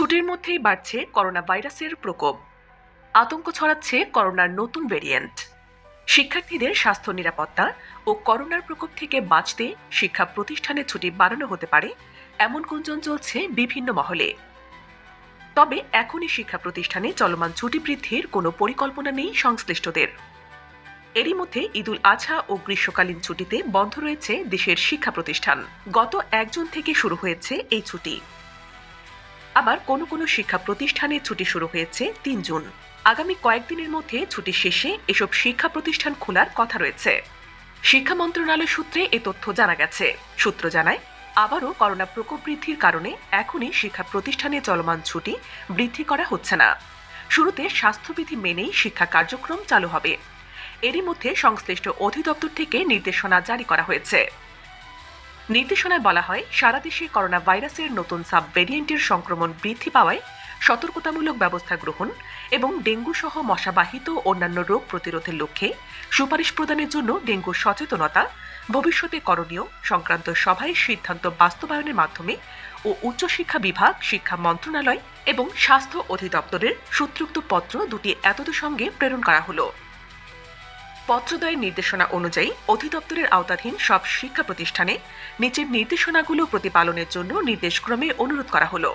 ছুটির মধ্যেই বাড়ছে করোনা ভাইরাসের প্রকোপ। আতঙ্ক ছড়াচ্ছে করোনার নতুন ভেরিয়েন্ট। শিক্ষার্থীদের স্বাস্থ্য নিরাপত্তা ও করোনার প্রকোপ থেকে বাঁচতে শিক্ষা প্রতিষ্ঠানে ছুটি বাড়ানো হতে পারে এমন গুঞ্জন চলছে বিভিন্ন মহলে। তবে এখনই শিক্ষা প্রতিষ্ঠানে চলমান ছুটি বৃদ্ধির কোনো পরিকল্পনা নেই সংশ্লিষ্টদের। এরই মধ্যে ঈদুল আজহা ও গ্রীষ্মকালীন ছুটিতে বন্ধ রয়েছে দেশের শিক্ষা প্রতিষ্ঠান। গত এক জুন থেকে শুরু হয়েছে এই ছুটি। আবার কোনো কোনো শিক্ষা প্রতিষ্ঠানে ছুটি শুরু হয়েছে তিন জুন। আগামী কয়েকদিনের মধ্যে ছুটি শেষে এসব শিক্ষা প্রতিষ্ঠান খোলার কথা রয়েছে। শিক্ষা মন্ত্রণালয় সূত্রে এ তথ্য জানা গেছে। সূত্র জানায়, আবারও করোনা প্রকোপ বৃদ্ধির কারণে এখনই শিক্ষা প্রতিষ্ঠানে চলমান ছুটি বৃদ্ধি করা হচ্ছে না। শুরুতে স্বাস্থ্যবিধি মেনেই শিক্ষা কার্যক্রম চালু হবে। এরই মধ্যে সংশ্লিষ্ট অধিদপ্তর থেকে নির্দেশনা জারি করা হয়েছে। নির্দেশনায় বলা হয়, সারা দেশে করোনা ভাইরাসের নতুন সাব ভেরিয়েন্টের সংক্রমণ বৃদ্ধি পাওয়ায় সতর্কতামূলক ব্যবস্থা গ্রহণ এবং ডেঙ্গু সহ মশাবাহিত অন্যান্য রোগ প্রতিরোধের লক্ষ্যে সুপারিশ প্রদানের জন্য ডেঙ্গু সচেতনতা, ভবিষ্যতে করণীয় সংক্রান্ত সভায় সিদ্ধান্ত বাস্তবায়নের মাধ্যমে ও উচ্চশিক্ষা বিভাগ, শিক্ষা মন্ত্রণালয় এবং স্বাস্থ্য অধিদপ্তরের সূত্রোক্ত পত্র দুটি এতদের সঙ্গে প্রেরণ করা হলো। পত্রদয়ের নির্দেশনা অনুযায়ী অধিদপ্তরের আওতাধীন সব শিক্ষা প্রতিষ্ঠানে নিচের নির্দেশনাগুলো প্রতিপালনের জন্য নির্দেশক্রমে অনুরোধ করা হলো।